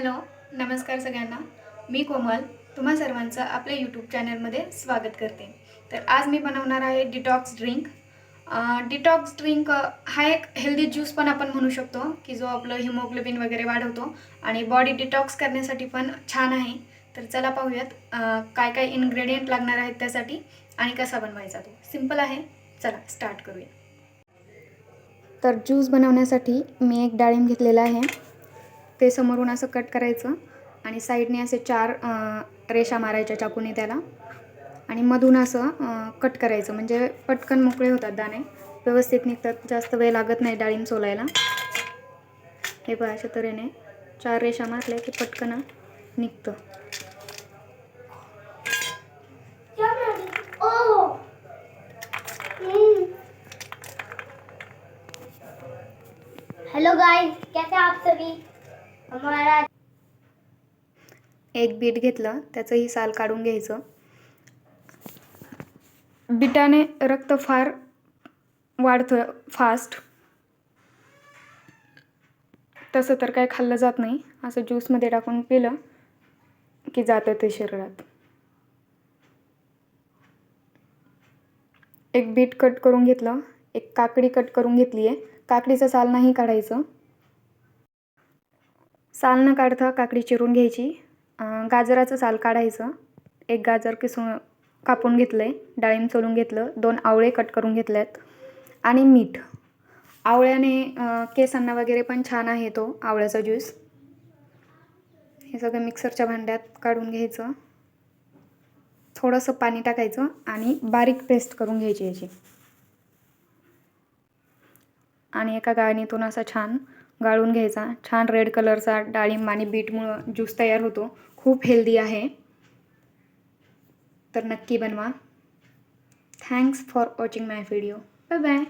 Hello नमस्कार सगळ्यांना. मी कोमल तुम्हा सर्वांचं आपल्या यूट्यूब चॅनलमध्ये स्वागत करते. तर आज मी बनवणार आहे डिटॉक्स ड्रिंक डिटॉक्स ड्रिंक हा एक हेल्दी ज्यूस पण आपण म्हणू शकतो की जो आपलं हिमोग्लोबिन वगैरे वाढवतो आणि बॉडी डिटॉक्स करण्यासाठी पण छान आहे. तर चला पाहूयात काय काय इन्ग्रेडियंट लागणार आहेत त्यासाठी आणि कसा बनवायचा तो. सिंपल आहे. चला स्टार्ट करूया. तर ज्यूस बनवण्यासाठी मी एक डाळिंब घेतलेला आहे. ते समोरून असं कट करायचं आणि साईडने असे चार रेषा मारायच्या चाकूने त्याला. आणि मधून असं कट करायचं. म्हणजे पटकन मोकळे होतात दाणे. व्यवस्थित निघतात. जास्त वेळ लागत नाही डाळिंब सोलायला. हे बघा अशा तऱ्हेने चार रेषा मारल्या की पटकन निघतं. हेलो गाइस कैसे आप सभी? एक बीट घेतलं त्याचंही साल काढून घ्यायचं. बिटाने रक्त फार वाढतं फास्ट तसं तर काय खाल्लं जात नाही. असं ज्यूसमध्ये टाकून पिलं की जातं ते शरीरात. एक बीट कट करून घेतलं. एक काकडी कट करून घेतली आहे काकडीचं साल नाही काढायचं. साल न काढता काकडी चिरून घ्यायची. गाजराचं साल काढायचं. एक गाजर किसून कापून घेतलं आहे डाळिंब सोलून घेतलं. दोन आवळे कट करून घेतले आहेत आणि मीठ. आवळ्याने केसांना वगैरे पण छान आहे तो आवळ्याचा ज्यूस. हे सगळं मिक्सरच्या भांड्यात काढून घ्यायचं. थोडंसं पाणी टाकायचं आणि बारीक पेस्ट करून घ्यायची याची. आणि एका गाळणीतून असा छान गाळून घ्यायचा. छान रेड कलरचा डाळिंब आणि बीटमुळं ज्यूस तयार होतो. खूप हेल्दी आहे. तर नक्की बनवा. Thanks for watching my video bye bye